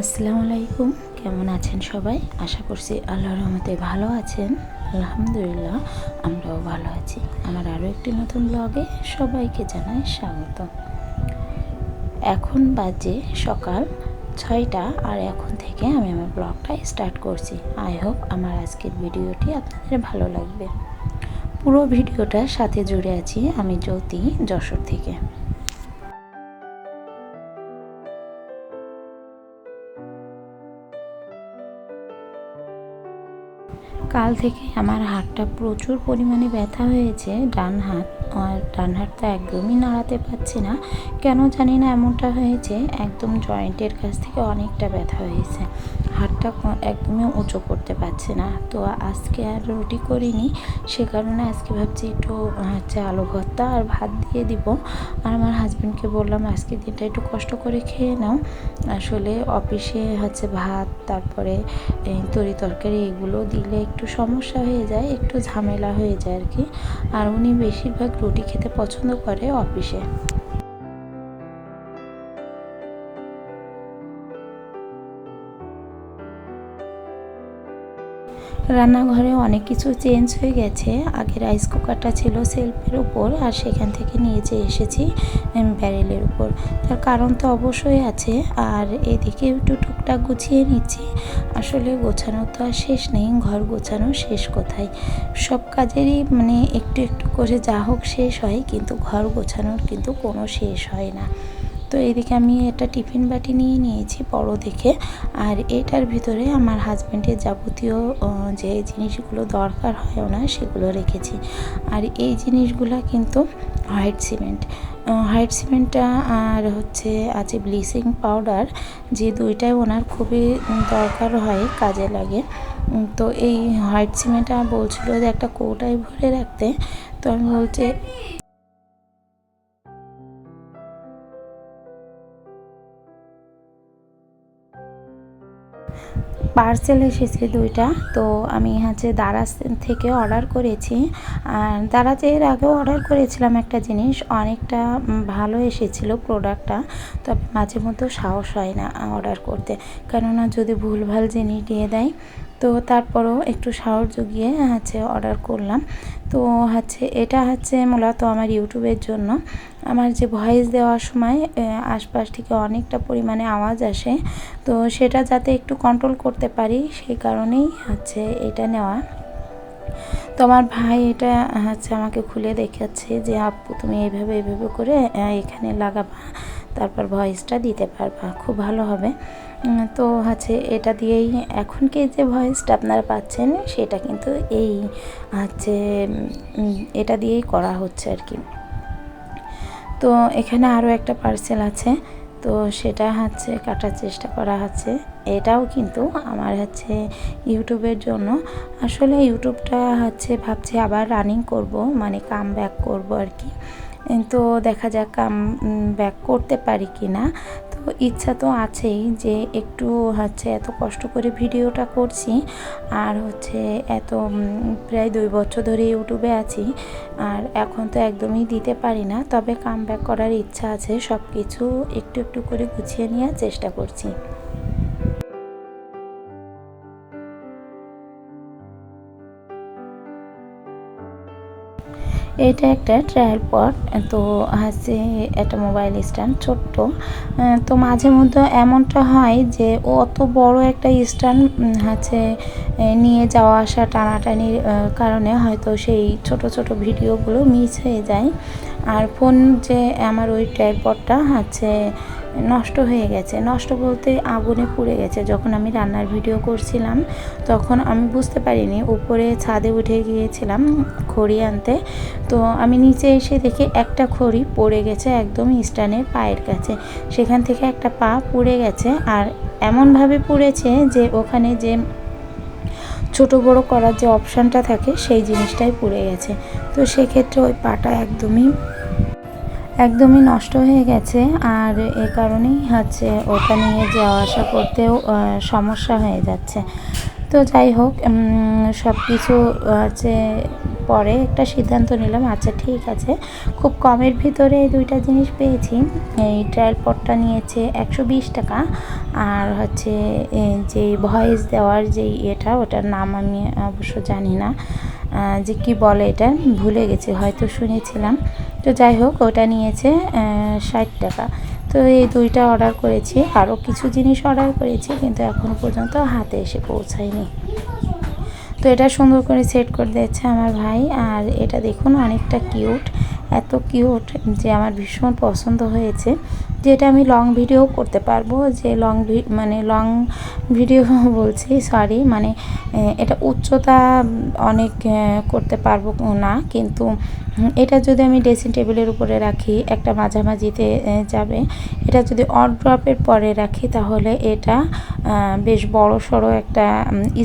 আসসালামু আলাইকুম। কেমন আছেন সবাই? আশা করছি আল্লাহর রহমতে ভালো আছেন। আলহামদুলিল্লাহ, আমরাও ভালো আছি। আমার আরও একটি নতুন ব্লগে সবাইকে জানাই স্বাগত। এখন বাজে সকাল ছয়টা আর এখন থেকে আমি আমার ব্লগটা স্টার্ট করছি। আই হোপ আমার আজকের ভিডিওটি আপনাদের ভালো লাগবে। পুরো ভিডিওটার সাথে জুড়ে আছি আমি জ্যোতি যশোর থেকে। কাল থেকে আমার হাতটা প্রচুর পরিমাণে ব্যথা হয়েছে, ডান হাত। আর ডান হাতটা একদমই নাড়াতে পারছি না। কেন জানি না এমনটা হয়েছে, একদম জয়েন্টের কাছ থেকে অনেকটা ব্যথা হয়েছে। হাতটা একদমই উঁচু করতে পারছি না। তো আজকে আর রুটি করিনি, সে কারণে আজকে ভাবছি একটু, হচ্ছে আলু ভর্তা আর ভাত দিয়ে দিব। আর আমার হাজব্যান্ডকে বললাম আজকে দিনটা একটু কষ্ট করে খেয়ে নাও। আসলে অফিসে হচ্ছে ভাত, তারপরে তরি তরকারি এগুলো দিলে একটু সমস্যা হয়ে যায়, একটু ঝামেলা হয়ে যায় আর কি। আর উনি বেশিরভাগ রুটি খেতে পছন্দ করে অফিসে। রান্নাঘরে অনেক কিছু চেঞ্জ হয়ে গেছে। আগে রাইস কুকারটা ছিল সেলফের উপর আর সেখান থেকে নিয়ে যেয়ে এসেছি ব্যারেলের উপর। তার কারণ তো অবশ্যই আছে। আর এদিকে একটু টুকটাক গুছিয়ে নিচ্ছি। আসলে গোছানো তো আর শেষ নেই। ঘর গোছানো শেষ কোথায়? সব কাজেরই মানে একটু একটু করে যা হোক শেষ হয়, কিন্তু ঘর গোছানোর কিন্তু কোনো শেষ হয় না। তো এদিকে আমি একটা টিফিন বাটি নিয়ে নিয়েছি বড় দেখে। আর এটার ভিতরে আমার হাজব্যান্ডের যাবতীয় যে জিনিসগুলো দরকার হয় না সেগুলো রেখেছি। আর এই জিনিসগুলো কিন্তু হোয়াইট সিমেন্ট। হোয়াইট সিমেন্টটা আর হচ্ছে আছে ব্লিচিং পাউডার, যে দুইটাই ওনার খুবই দরকার হয়, কাজে লাগে। তো এই হোয়াইট সিমেন্টটা বলছিল যে একটা কৌটায় ভরে রাখতে। তো আমি বলছি পার্সেল এসেছে দুইটা, তো আমি হচ্ছে দারাজ থেকে অর্ডার করেছি। আর দারাজে এর আগেও অর্ডার করেছিলাম একটা জিনিস, অনেকটা ভালো এসেছিল প্রোডাক্টটা, তবে মাঝে মধ্যে সাহস হয় না অর্ডার করতে। কেননা যদি ভুলভাল জিনিস দিয়ে দেয় তো তারপরও একটু সাহস জুগিয়ে হচ্ছে অর্ডার করলাম। তো হচ্ছে এটা হচ্ছে মূলত আমার ইউটিউবের জন্য। আমার যে ভয়েস দেওয়ার সময় আশপাশ থেকে অনেকটা পরিমাণে আওয়াজ আসে। তো সেটা যাতে একটু কন্ট্রোল করতে পারি সেই কারণেই হচ্ছে এটা নেওয়া। তো আমার ভাই এটা হচ্ছে আমাকে খুলে দেখাচ্ছে যে, আপু, তুমি এইভাবে এইভাবে করে এখানে লাগাবা, তারপর ভয়েসটা দিতে পারবা। খুব ভালো হবে। তো হচ্ছে এটা দিয়েই এখনকে যে ভয়েসটা আপনারা পাচ্ছেন, সেটা কিন্তু এই হচ্ছে এটা দিয়েই করা হচ্ছে আর কি। তো এখানে আরও একটা পার্সেল আছে, তো সেটা হচ্ছে কাটার চেষ্টা করা হচ্ছে। এটাও কিন্তু আমার হচ্ছে ইউটিউবের জন্য। আসলে ইউটিউবটা হচ্ছে ভাবছি আবার রানিং করব মানে কাম ব্যাক করব আর কি। তো দেখা যাক কাম ব্যাক করতে পারি কি না ইচ্ছা তো আছেই যে একটু হচ্ছে এত কষ্ট করে ভিডিওটা করছি আর হচ্ছে এত প্রায় দুই বছর ধরে ইউটিউবে আছি আর এখন তো একদমই দিতে পারি না। তবে কাম করার ইচ্ছা আছে সব কিছু একটু একটু করে গুছিয়ে নেওয়ার চেষ্টা করছি। এটা একটা ট্রায়াল পট তো হচ্ছে একটা মোবাইল স্ট্যান্ড ছোট্ট। তো মাঝে মধ্যে এমনটা হয় যে অত বড় একটা স্ট্যান্ড হচ্ছে নিয়ে যাওয়া আসা টানাটানির কারণে হয়তো সেই ছোট ছোট ভিডিওগুলো মিস হয়ে যায়। আর ফোন যে আমার ওই ট্রাইপডটা হচ্ছে নষ্ট হয়ে গেছে। নষ্ট বলতে আগুনে পুড়ে গেছে। যখন আমি রান্নার ভিডিও করছিলাম, তখন আমি বুঝতে পারিনি, উপরে ছাদে উঠে গিয়েছিলাম খড়ি আনতে। তো আমি নিচে এসে দেখি একটা খড়ি পড়ে গেছে একদম স্ট্যান্ডের পায়ের কাছে। সেখান থেকে একটা পা পুড়ে গেছে আর এমনভাবে পুড়েছে যে ওখানে যে ছোট বড় করার যে অপশানটা থাকে, সেই জিনিসটাই পুড়ে গেছে। তো সেক্ষেত্রে ওই পাটা একদমই একদমই নষ্ট হয়ে গেছে আর এ কারণেই হচ্ছে ওটা নিয়ে যাওয়া আসা করতেও সমস্যা হয়ে যাচ্ছে। তো যাই হোক সব কিছু হচ্ছে পরে একটা সিদ্ধান্ত নিলাম। আচ্ছা ঠিক আছে। খুব কমের ভিতরে দুইটা জিনিস পেয়েছি। এই ট্রায়াল পটটা নিয়েছে একশো বিশ টাকা। আর হচ্ছে যে ভয়েস দেওয়ার যে এটা ওটার নাম আমি অবশ্য জানি না। যে কি বলে এটা, ভুলে গেছি, হয়তো শুনেছিলাম। তো যাই হোক, ওটা নিয়েছে ষাট টাকা। তো এই দুইটা অর্ডার করেছি আরও কিছু জিনিস অর্ডার করেছি, কিন্তু এখনও পর্যন্ত হাতে এসে পৌঁছায়নি। তো এটা সুন্দর করে সেট করে দিয়েছে আমার ভাই, আর এটা দেখুন অনেকটা কিউট এত কিউট যে আমার ভীষণ পছন্দ হয়েছে। যেটা আমি লং ভিডিও করতে পারব, যে লং মানে লং ভিডিও বলছি সরি মানে এটা উচ্চতা অনেক করতে পারব না। কিন্তু এটা যদি আমি ড্রেসিং টেবিলের উপরে রাখি, একটা মাঝামাঝিতে যাবে। এটা যদি অড ড্রপের পরে রাখি, তাহলে এটা বেশ বড় সড়ো একটা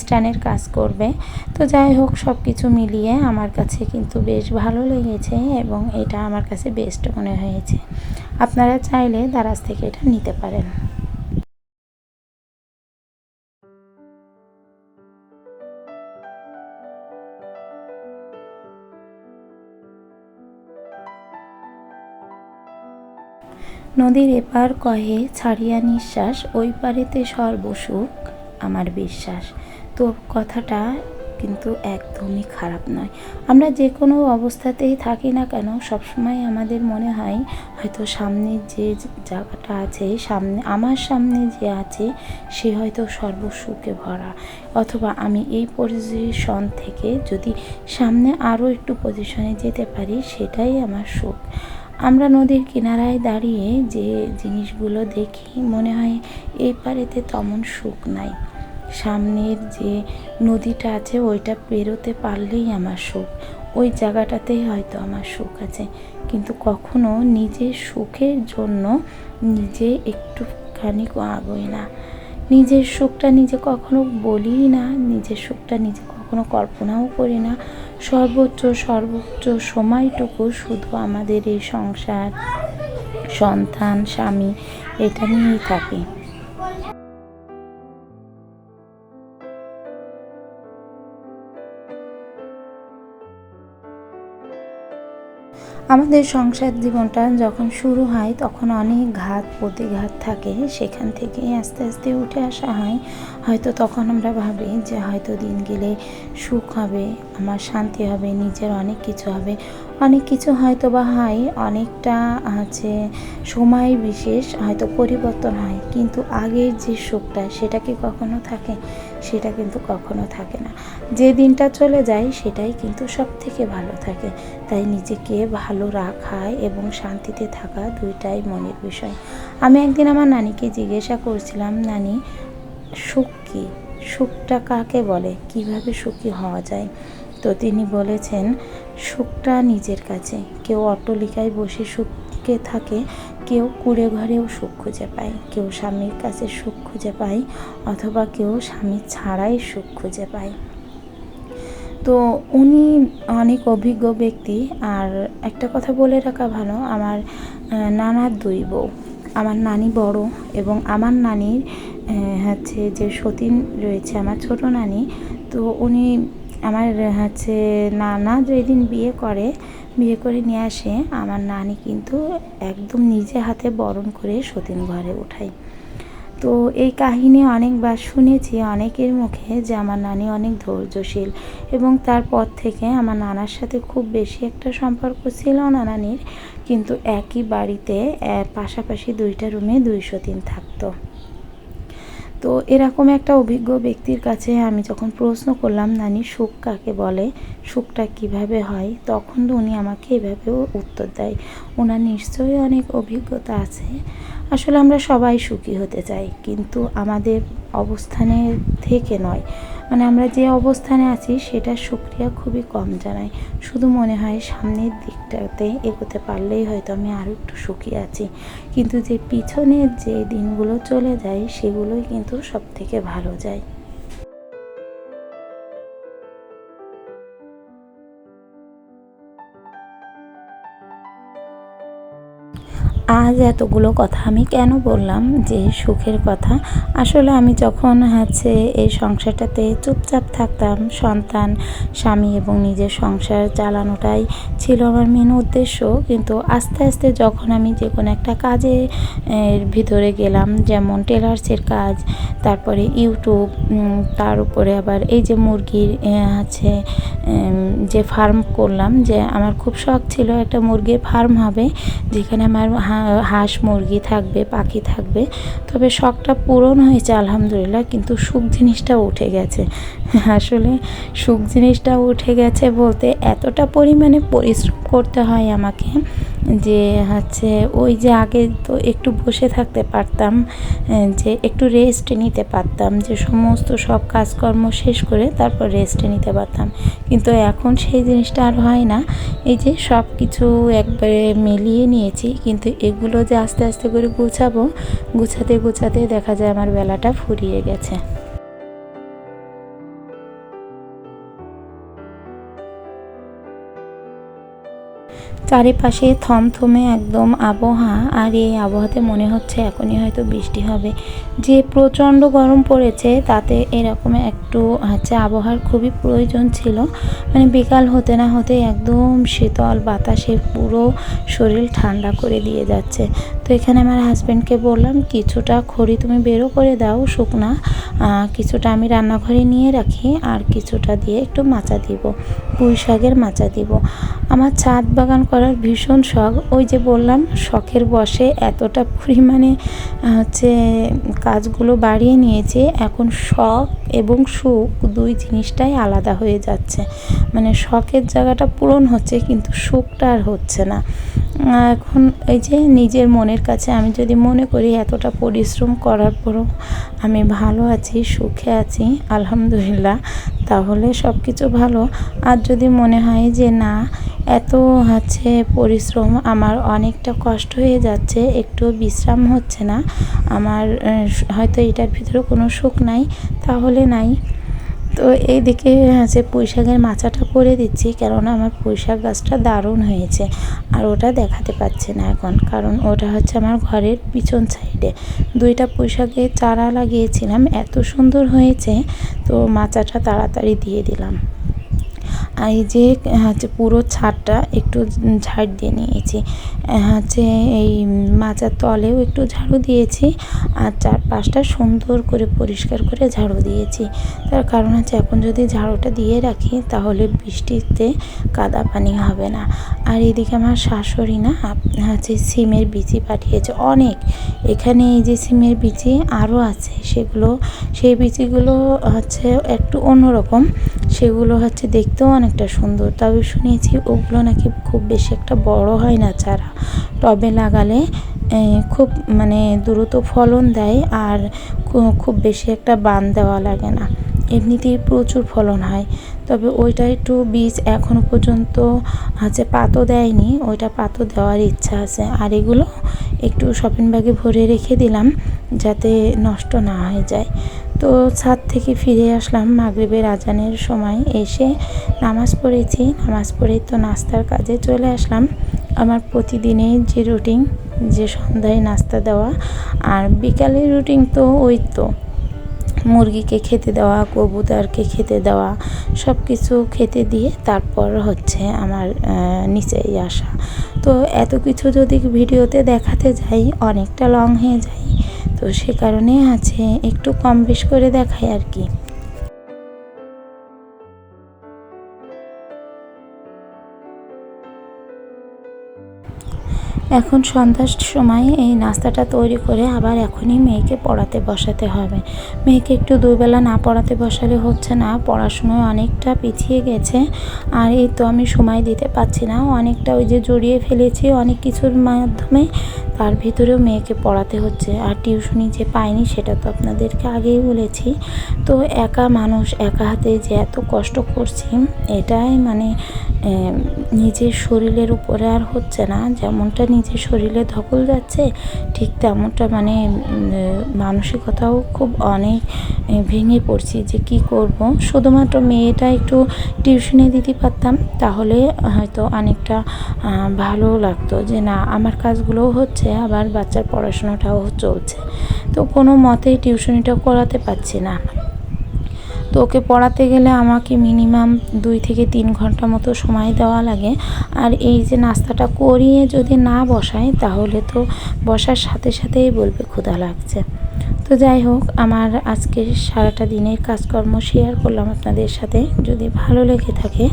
স্ট্যান্ডের কাজ করবে। তো যাই হোক সব কিছু মিলিয়ে আমার কাছে কিন্তু বেশ ভালো লেগেছে এবং এটা আমার কাছে বেস্ট মনে হয়েছে। আপনারা চাইলে দারাজ থেকে এটা নিতে পারেন। নদীর এপার কহে ছাড়িয়া নিঃশ্বাস, ওই পারেতে সর্বসুখ আমার বিশ্বাস। তো কথাটা কিন্তু একদমই খারাপ নয়। আমরা যে কোনো অবস্থাতেই থাকি না কেন, সবসময় আমাদের মনে হয়, হয়তো সামনে যে জায়গাটা আছে, সামনে, আমার সামনে যে আছে, সে হয়তো সর্বসুখে ভরা। অথবা আমি এই পজিশন থেকে যদি সামনে আরও একটু পজিশনে যেতে পারি, সেটাই আমার সুখ। আমরা নদীর কিনারায় দাঁড়িয়ে যে জিনিসগুলো দেখি, মনে হয় এই পারেতে তেমন সুখ নাই। সামনের যে নদীটা আছে, ওইটা পেরোতে পারলেই আমার সুখ। ওই জায়গাটাতেই হয়তো আমার সুখ আছে। কিন্তু কখনো নিজের সুখের জন্য নিজে একটুখানি আগোই না। নিজের সুখটা নিজে কখনো বলি না, নিজের সুখটা নিজে কখনো কল্পনাও করি না। সর্বোচ্চ সর্বোচ্চ সময়টুকু শুধু আমাদের এই সংসার সন্তান স্বামী এটা নিয়েই থাকি। আমাদের সংসার জীবনটা যখন শুরু হয়, তখন অনেক ঘাত প্রতিঘাত থাকে। সেখান থেকে আস্তে আস্তে উঠে আসা হয়। হয়তো তখন আমরা ভাবি যে হয়তো দিন গেলে সুখ হবে, আমার শান্তি হবে, নিজের অনেক কিছু হবে। অনেক কিছু হয়তো বা হয়, অনেকটা আছে, সময় বিশেষ হয়তো পরিবর্তন হয়, কিন্তু আগের যে সুখটা সেটা কি কখনো থাকে? সেটা কিন্তু কখনো থাকে না। যে দিনটা চলে যায় সেটাই কিন্তু সব থেকে ভালো থাকে। তাই নিজেকে ভালো রাখা এবং শান্তিতে থাকা দুইটাই মনের বিষয়। আমি একদিন আমার নানিকে জিজ্ঞাসা করছিলাম, নানি, সুখ কী? সুখটা কাকে বলে? কীভাবে সুখী হওয়া যায়? তো তিনি বলেছেন, সুখটা নিজের কাছে। কেউ অট্টলিকায় বসে সুখে থাকে কেউ কুড়ে ঘরেও সুখ খুঁজে পায়। কেউ স্বামীর কাছে সুখ খুঁজে পায়, অথবা কেউ স্বামী ছাড়াই সুখ খুঁজে পায়। তো উনি অনেক অভিজ্ঞ ব্যক্তি। আর একটা কথা বলে রাখা ভালো, আমার নানার দুই বউ। আমার নানি বড় এবং আমার নানির হচ্ছে যে সতীন রয়েছে, আমার ছোট নানি। তো উনি আমার হচ্ছে নানা যেদিন বিয়ে করে বিয়ে করে নিয়ে আসে, আমার নানি কিন্তু একদম নিজে হাতে বরণ করে সতীন ঘরে ওঠায় তো এই কাহিনী অনেকবার শুনেছি অনেকের মুখে যে আমার নানি অনেক ধৈর্যশীল এবং তারপর থেকে আমার নানার সাথে খুব বেশি একটা সম্পর্ক ছিল না নানির, কিন্তু একই বাড়িতে পাশাপাশি দুইটা রুমে দুই সতীন থাকতো। তো এরকম একটা অভিজ্ঞ ব্যক্তির কাছে আমি যখন প্রশ্ন করলাম, নানি, সুখ কাকে বলে? সুখটা কীভাবে হয়? তখন উনি আমাকে এভাবেও উত্তর দেয়। ওনার নিশ্চয়ই অনেক অভিজ্ঞতা আছে। আসলে আমরা সবাই সুখী হতে চাই, কিন্তু আমাদের অবস্থানের থেকে নয়। মানে আমরা যে অবস্থানে আছি, সেটা সুক্রিয়া খুবই কম জানাই। শুধু মনে হয় সামনের দিকটাতে এগোতে পারলেই হয়তো আমি আরও একটু সুখী আছি। কিন্তু যে পিছনের যে দিনগুলো চলে যায়, সেগুলোই কিন্তু সব থেকে ভালো যায়। আজ এতগুলো কথা আমি কেন বললাম যে সুখের কথা? আসলে আমি যখন হচ্ছে এই সংসারটাতে চুপচাপ থাকতাম, সন্তান, স্বামী এবং নিজের সংসার চালানোটাই ছিল আমার মেন উদ্দেশ্য। কিন্তু আস্তে আস্তে যখন আমি যে কোনো একটা কাজে ভিতরে গেলাম, যেমন টেলার্সের কাজ, তারপরে ইউটিউব তার উপরে আবার এই যে মুরগির আছে যে ফার্ম করলাম, যে আমার খুব শখ ছিল একটা মুরগির ফার্ম হবে, যেখানে আমার হাঁস মুরগি থাকবে, পাখি থাকবে, তবে শখটা পূরণ হয়েছে আলহামদুলিল্লাহ, কিন্তু সুখ জিনিসটা উঠে গেছে। আসলে সুখ জিনিসটা উঠে গেছে বলতে এতটা পরিমাণে পরিশ্রম করতে হয় আমাকে যে হচ্ছে ওই যে আগে তো একটু বসে থাকতে পারতাম যে একটু রেস্ট নিতে পারতাম, যে সমস্ত সব কাজকর্ম শেষ করে তারপর রেস্ট নিতে পারতাম। কিন্তু এখন সেই জিনিসটা আর হয় না। এই যে সব কিছু একবারে মিলিয়ে নিয়েছি, কিন্তু এগুলো যে আস্তে আস্তে করে গুছাবো, গুছাতে গুছাতে দেখা যায় আমার বেলাটা ফুরিয়ে গেছে। চারিপাশে থমথমে একদম আবহাওয়া আর এই আবহাওয়াতে মনে হচ্ছে এখনই হয়তো বৃষ্টি হবে। যে প্রচণ্ড গরম পড়েছে তাতে এরকম একটু হচ্ছে আবহাওয়ার খুবই প্রয়োজন ছিল। মানে বিকাল হতে না হতে একদম শীতল বাতাসে পুরো শরীর ঠান্ডা করে দিয়ে যাচ্ছে। তো এখানে আমার হাজব্যান্ডকে বললাম, কিছুটা খড়ি তুমি বেরো করে দাও, শুকনা কিছুটা আমি রান্নাঘরে নিয়ে রাখি আর কিছুটা দিয়ে একটু মাচা দিব, পুঁই শাকের মাচা দিব। আমার ছাদ বাগান করার ভীষণ শখ। ওই যে বললাম, শখের বসে এতটা পরিমাণে হচ্ছে কাজগুলো বাড়িয়ে নিয়েছে, এখন শখ এবং সুখ দুই জিনিসটাই আলাদা হয়ে যাচ্ছে। মানে শখের জায়গাটা পূরণ হচ্ছে, কিন্তু সুখটা আর হচ্ছে না। এখন এই যে নিজের মনের কাছে আমি যদি মনে করি এতটা পরিশ্রম করার পরও আমি ভালো আছি, সুখে আছি, আলহামদুলিল্লাহ, তাহলে সব কিছু ভালো। আর যদি মনে হয় যে না, এত হচ্ছে পরিশ্রম আমার অনেকটা কষ্ট হয়ে যাচ্ছে, একটু বিশ্রাম হচ্ছে না, আমার হয়তো এটার ভিতরে কোনো সুখ নাই, তাহলে নাই। তো এইদিকে হচ্ছে পুঁইশাকের মাচাটা করে দিচ্ছি কেননা আমার পুঁইশাক গাছটা দারুণ হয়েছে আর ওটা দেখাতে পাচ্ছি না এখন। কারণ ওটা হচ্ছে আমার ঘরের পিছন সাইডে। দুইটা পুঁইশাকের চারা লাগিয়েছিলাম, এত সুন্দর হয়েছে, তো মাচাটা তাড়াতাড়ি দিয়ে দিলাম। এই যে, হচ্ছে পুরো ছাদটা একটু ঝাড় দিয়ে নিয়েছি। হচ্ছে এই মাচার তলেও একটু ঝাড়ু দিয়েছি আর চারপাশটা সুন্দর করে পরিষ্কার করে ঝাড়ু দিয়েছি। তার কারণ হচ্ছে এখন যদি ঝাড়ুটা দিয়ে রাখি তাহলে বৃষ্টিতে কাদা পানি হবে না। আর এদিকে আমার শাশুড়ি না হচ্ছে সিমের বিচি পাঠিয়েছে অনেক। এখানে এই যে সিমের বিচি আরও আছে, সেগুলো, সেই বিচিগুলো হচ্ছে একটু অন্যরকম। সেগুলো হচ্ছে দেখতেও অনেকটা সুন্দর। তবে শুনেছি ওগুলো নাকি খুব বেশি একটা বড় হয় না চারা। টবে লাগালে খুব মানে দ্রুত ফলন দেয় আর খুব বেশি একটা বান দেওয়া লাগে না। এমনিতেই প্রচুর ফলন হয়। তবে ওইটা একটু বীজ এখনও পর্যন্ত হচ্ছে পাতও দেয়নি, ওইটা পাতও দেওয়ার ইচ্ছা আছে। আর এগুলো একটু শপিং ব্যাগে ভরে রেখে দিলাম যাতে নষ্ট না হয়ে যায়। তো ছাদ থেকে ফিরে আসলাম মাগরিবের আজানের সময়, এসে নামাজ পড়েছি। নামাজ পড়েই তো নাস্তার কাজে চলে আসলাম। আমার প্রতিদিনের যে রুটিন যে সন্ধ্যায় নাস্তা দেওয়া, আর বিকালের রুটিন তো ওই তো। মুরগিকে খেতে দেওয়া, কবুতরকে খেতে দেওয়া সব কিছু খেতে দিয়ে তারপর হচ্ছে আমার নিচে আসা। তো এত কিছু যদি ভিডিওতে দেখাতে যাই, অনেকটা লং হয়ে যায়, তো সে কারণে আছে একটু কম বেশ করে দেখাই আর কি। এখন সন্ধ্যার সময় এই নাস্তাটা তৈরি করে আবার এখনই মেয়েকে পড়াতে বসাতে হবে। মেয়েকে একটু দুবেলা না পড়াতে বসালে হচ্ছে না পড়াশুনোয় অনেকটা পিছিয়ে গেছে আর এই তো আমি সময় দিতে পারছি না। অনেকটা ওই যে জড়িয়ে ফেলেছি অনেক কিছুর মাধ্যমে, তার ভিতরেও মেয়েকে পড়াতে হচ্ছে আর টিউশনি যে পাইনি সেটা তো আপনাদেরকে আগেই বলেছি। তো একা মানুষ, একা হাতে যে এত কষ্ট করছি, এটাই মানে নিজের শরীরের উপরে আর হচ্ছে না। যেমনটা নিজের শরীরে ধকল যাচ্ছে, ঠিক তেমনটা মানে মানসিকতাও খুব অনেক ভেঙে পড়ছি যে কি করব। শুধুমাত্র মেয়েটা একটু টিউশনে দিতে পারতাম, তাহলে হয়তো অনেকটা ভালো লাগতো যে না, আমার কাজগুলোও হচ্ছে, আবার বাচ্চার পড়াশোনাটাও চলছে। তো কোনো মতেই টিউশনিটাও করাতে পারছি না। তো ওকে পড়াতে গেলে আমাকে মিনিমাম দুই থেকে তিন ঘণ্টা মতো সময় দেওয়া লাগে। আর এই যে নাস্তাটা করিয়ে যদি না বসাই তাহলে তো বসার সাথে সাথেই বলবে ক্ষুধা লাগছে। তো যাই হোক, আমার আজকে সারাটা দিনের কাজকর্ম শেয়ার করলাম আপনাদের সাথে। যদি ভালো লেগে থাকে,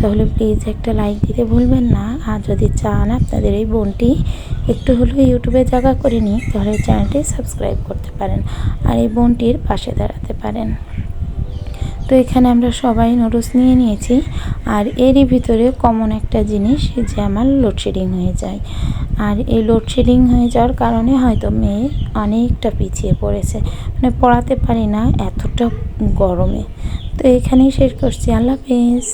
তাহলে প্লিজ একটা লাইক দিতে ভুলবেন না। আর যদি চান আপনাদের এই বোনটি একটু হলেও ইউটিউবে জায়গা করে নিই তাহলে চ্যানেলটি সাবস্ক্রাইব করতে পারেন। আর এই বোনটির পাশে দাঁড়াতে পারেন। তো এখানে আমরা সবাই নুডলস নিয়ে নিয়েছি। আর এরই ভিতরে কমন একটা জিনিস যে আমার লোডশেডিং হয়ে যায়। আর এই লোডশেডিং হয়ে যাওয়ার কারণে হয়তো মেয়ে অনেকটা পিছিয়ে পড়েছে। মানে পড়াতে পারি না এতটা গরমে। তো এখানেই শেষ করছি। আল্লাহ হাফিজ।